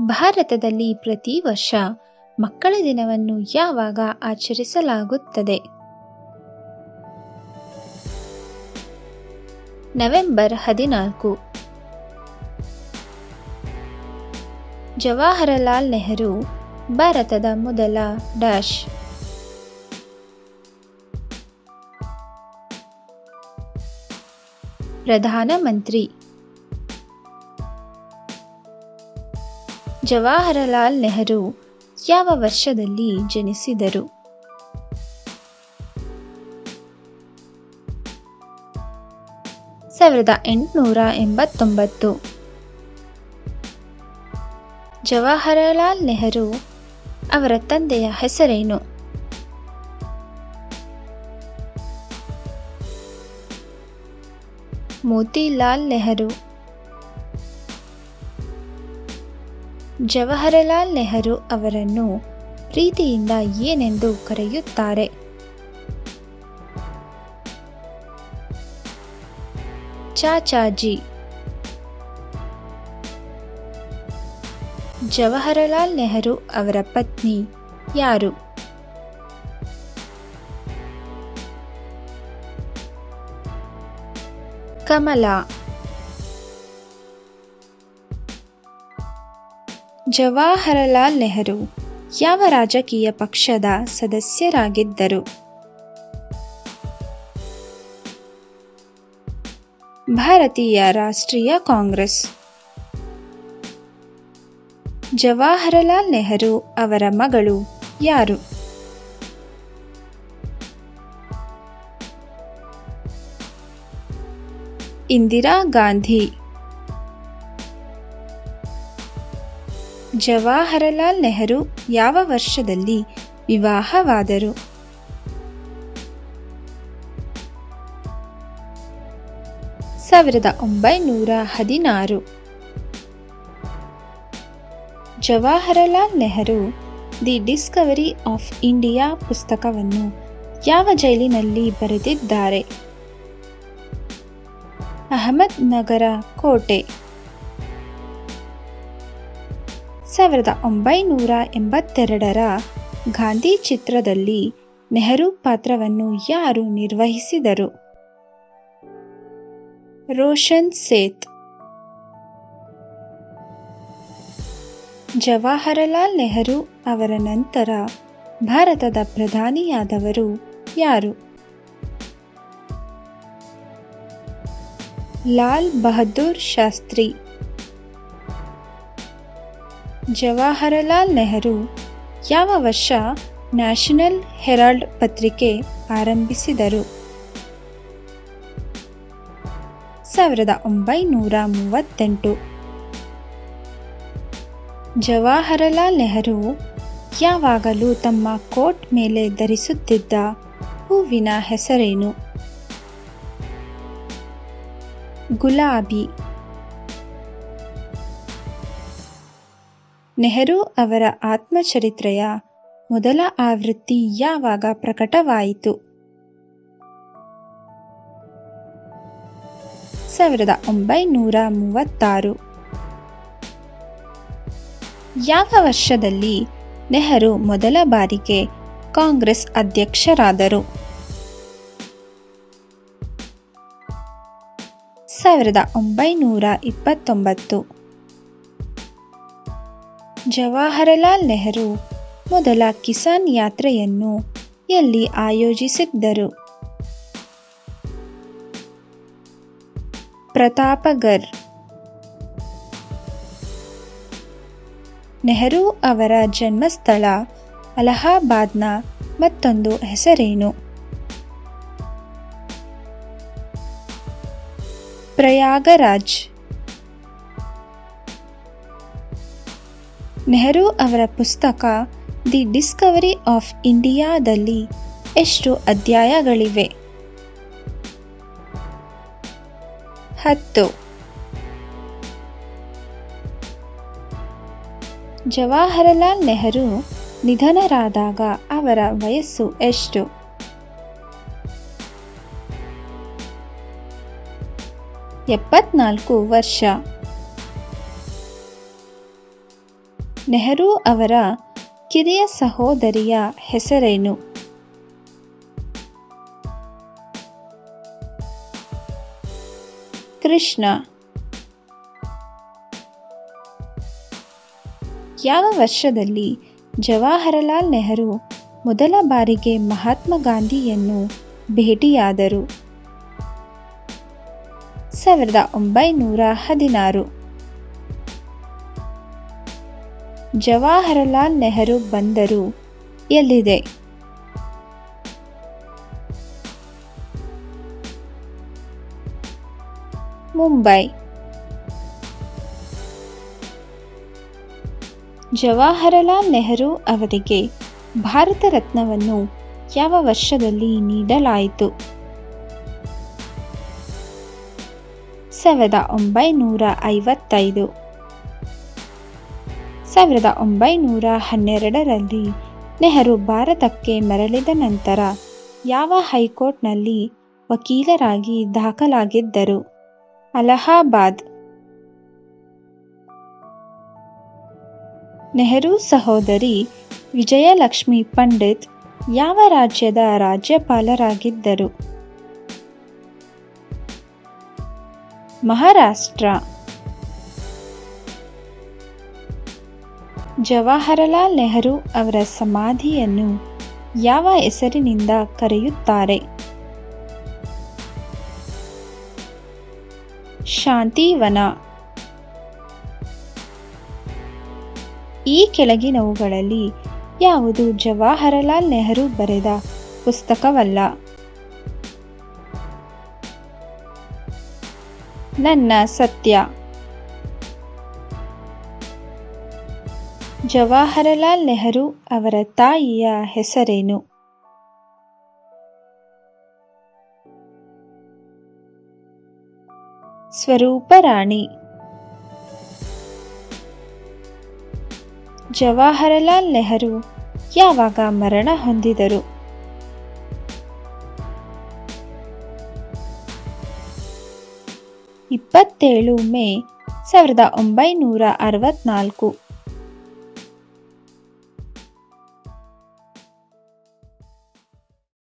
ಭಾರತದಲ್ಲಿ ಪ್ರತಿ ವರ್ಷ ಮಕ್ಕಳ ದಿನವನ್ನು ಯಾವಾಗ ಆಚರಿಸಲಾಗುತ್ತದೆ? ನವೆಂಬರ್ ಹದಿನಾಲ್ಕು. ಜವಾಹರಲಾಲ್ ನೆಹರು, ಭಾರತದ ಮೊದಲ ಡ್ಯಾಶ್. ಪ್ರಧಾನಮಂತ್ರಿ ಜವಾಹರಲಾಲ್ ನೆಹರು ಯಾವ ವರ್ಷದಲ್ಲಿ ಜನಿಸಿದರು? ಸಾವಿರದ ಎಂಟುನೂರ ಎಂಬತ್ತೊಂಬತ್ತು. ಜವಾಹರಲಾಲ್ ನೆಹರು ಅವರ ತಂದೆಯ ಹೆಸರೇನು? ಮೋತಿಲಾಲ್ ನೆಹರು ಜವಾಹರಲಾಲ್ ನೆಹರು ಅವರನ್ನು ಪ್ರೀತಿಯಿಂದ ಏನೆಂದು ಕರೆಯುತ್ತಾರೆ? ಚಾಚಾಜಿ. ಜವಾಹರಲಾಲ್ ನೆಹರು ಅವರ ಪತ್ನಿ ಯಾರು? ಕಮಲಾ. ಜವಾಹರಲಾಲ್ ನೆಹರು ಯಾವ ರಾಜಕೀಯ ಪಕ್ಷದ ಸದಸ್ಯರಾಗಿದ್ದರು? ಭಾರತೀಯ ರಾಷ್ಟ್ರೀಯ ಕಾಂಗ್ರೆಸ್. ಜವಾಹರಲಾಲ್ ನೆಹರು ಅವರ ಮಗಳು ಯಾರು? ಇಂದಿರಾ ಗಾಂಧಿ. ಜವಾಹರಲಾಲ್ ನೆಹರು ಯಾವ ವರ್ಷದಲ್ಲಿ ವಿವಾಹವಾದರು? ಸಾವಿರದ ಒಂಬೈನೂರ ಹದಿನಾರು. Jawaharlal Nehru the Discovery of India ಪುಸ್ತಕವನ್ನು ಯಾವ ಜೈಲಿನಲ್ಲಿ ಬರೆದಿದ್ದಾರೆ? ಅಹಮದ್ ನಗರ ಕೋಟೆ. ಸಾವಿರದ ಒಂಬೈನೂರ ಎಂಬತ್ತೆರಡರ ಗಾಂಧಿ ಚಿತ್ರದಲ್ಲಿ ನೆಹರು ಪಾತ್ರವನ್ನು ಯಾರು ನಿರ್ವಹಿಸಿದರು? ರೋಷನ್ ಸೇತ್. ಜವಾಹರಲಾಲ್ ನೆಹರು ಅವರ ನಂತರ ಭಾರತದ ಪ್ರಧಾನಿಯಾದವರು ಯಾರು? ಲಾಲ್ ಬಹದ್ದೂರ್ ಶಾಸ್ತ್ರಿ. ಜವಾಹರಲಾಲ್ ನೆಹರು ಯಾವ ವರ್ಷ ನ್ಯಾಷನಲ್ ಹೆರಾಲ್ಡ್ ಪತ್ರಿಕೆ ಆರಂಭಿಸಿದರು? ಸಾವಿರದ ಒಂಬೈನೂರ ಮೂವತ್ತೆಂಟು. ಜವಾಹರಲಾಲ್ ನೆಹರು ಯಾವಾಗಲೂ ತಮ್ಮ ಕೋಟ್ ಮೇಲೆ ಧರಿಸುತ್ತಿದ್ದ ಹೂವಿನ ಹೆಸರೇನು? ಗುಲಾಬಿ ನೆಹರು ಅವರ ಆತ್ಮಚರಿತ್ರೆಯ ಮೊದಲ ಆವೃತ್ತಿ ಯಾವಾಗ ಪ್ರಕಟವಾಯಿತು? ಸಾವಿರದ ಒಂಬೈನೂರ ಮೂವತ್ತಾರು. ಯಾವ ವರ್ಷದಲ್ಲಿ ನೆಹರು ಮೊದಲ ಬಾರಿಗೆ ಕಾಂಗ್ರೆಸ್ ಅಧ್ಯಕ್ಷರಾದರು? ಸಾವಿರದ ಒಂಬೈನೂರ ಇಪ್ಪತ್ತೊಂಬತ್ತು. ಜವಾಹರಲಾಲ್ ನೆಹರು ಮೊದಲ ಕಿಸಾನ್ ಯಾತ್ರೆಯನ್ನು ಎಲ್ಲಿ ಆಯೋಜಿಸಿದ್ದರು? ಪ್ರತಾಪಗರ್ ನೆಹರು ಅವರ ಜನ್ಮಸ್ಥಳ ಅಲಹಾಬಾದ್ನ ಮತ್ತೊಂದು ಹೆಸರೇನು? ಪ್ರಯಾಗರಾಜ್ ನೆಹರು ಅವರ ಪುಸ್ತಕ ದಿ ಡಿಸ್ಕವರಿ ಆಫ್ ಇಂಡಿಯಾದಲ್ಲಿ ಎಷ್ಟು ಅಧ್ಯಾಯಗಳಿವೆ? ಹತ್ತು. ಜವಾಹರಲಾಲ್ ನೆಹರು ನಿಧನರಾದಾಗ ಅವರ ವಯಸ್ಸು ಎಷ್ಟು? ಎಪ್ಪತ್ನಾಲ್ಕು ವರ್ಷ. ನೆಹರು ಅವರ ಕಿರಿಯ ಸಹೋದರಿಯ ಹೆಸರೇನು? ಕೃಷ್ಣ. ಯಾವ ವರ್ಷದಲ್ಲಿ ಜವಾಹರಲಾಲ್ ನೆಹರು ಮೊದಲ ಬಾರಿಗೆ ಮಹಾತ್ಮ ಗಾಂಧಿಯನ್ನು ಭೇಟಿಯಾದರು? ಸಾವಿರದ ಒಂಬೈನೂರ ಹದಿನಾರು. ಜವಾಹರಲಾಲ್ ನೆಹರು ಬಂದರು. ಎಲ್ಲಿದೆ? ಮುಂಬೈ. ಜವಾಹರಲಾಲ್ ನೆಹರು ಅವರಿಗೆ ಭಾರತ ರತ್ನವನ್ನು ಯಾವ ವರ್ಷದಲ್ಲಿ ನೀಡಲಾಯಿತು? ಸಾವಿರದ ಒಂಬೈನೂರ ಐವತ್ತೈದು. ಸಾವಿರದ ಒಂಬೈನೂರ ಹನ್ನೆರಡರಲ್ಲಿ ನೆಹರು ಭಾರತಕ್ಕೆ ಮರಳಿದ ನಂತರ ಯಾವ ಹೈಕೋರ್ಟ್ನಲ್ಲಿ ವಕೀಲರಾಗಿ ದಾಖಲಾಗಿದ್ದರು? ಅಲಹಾಬಾದ್. ನೆಹರು ಸಹೋದರಿ ವಿಜಯಲಕ್ಷ್ಮಿ ಪಂಡಿತ್ ಯಾವ ರಾಜ್ಯದ ರಾಜ್ಯಪಾಲರಾಗಿದ್ದರು? ಮಹಾರಾಷ್ಟ್ರ. ಜವಾಹರಲಾಲ್ ನೆಹರು ಅವರ ಸಮಾಧಿಯನ್ನು ಯಾವ ಹೆಸರಿನಿಂದ ಕರೆಯುತ್ತಾರೆ? ಶಾಂತಿವನ. ಈ ಕೆಳಗಿನವುಗಳಲ್ಲಿ ಯಾವುದು ಜವಾಹರಲಾಲ್ ನೆಹರು ಬರೆದ ಪುಸ್ತಕವಲ್ಲ? ನನ್ನ ಸತ್ಯ. ಜವಾಹರಲಾಲ್ ನೆಹರು ಅವರ ತಾಯಿಯ ಹೆಸರೇನು? ಸ್ವರೂಪರಾಣಿ ಜವಾಹರಲಾಲ್ ನೆಹರು ಯಾವಾಗ ಮರಣ ಹೊಂದಿದರು? ಇಪ್ಪತ್ತೇಳು ಮೇ ಸಾವಿರದ ಒಂಬೈನೂರ ಅರವತ್ನಾಲ್ಕು.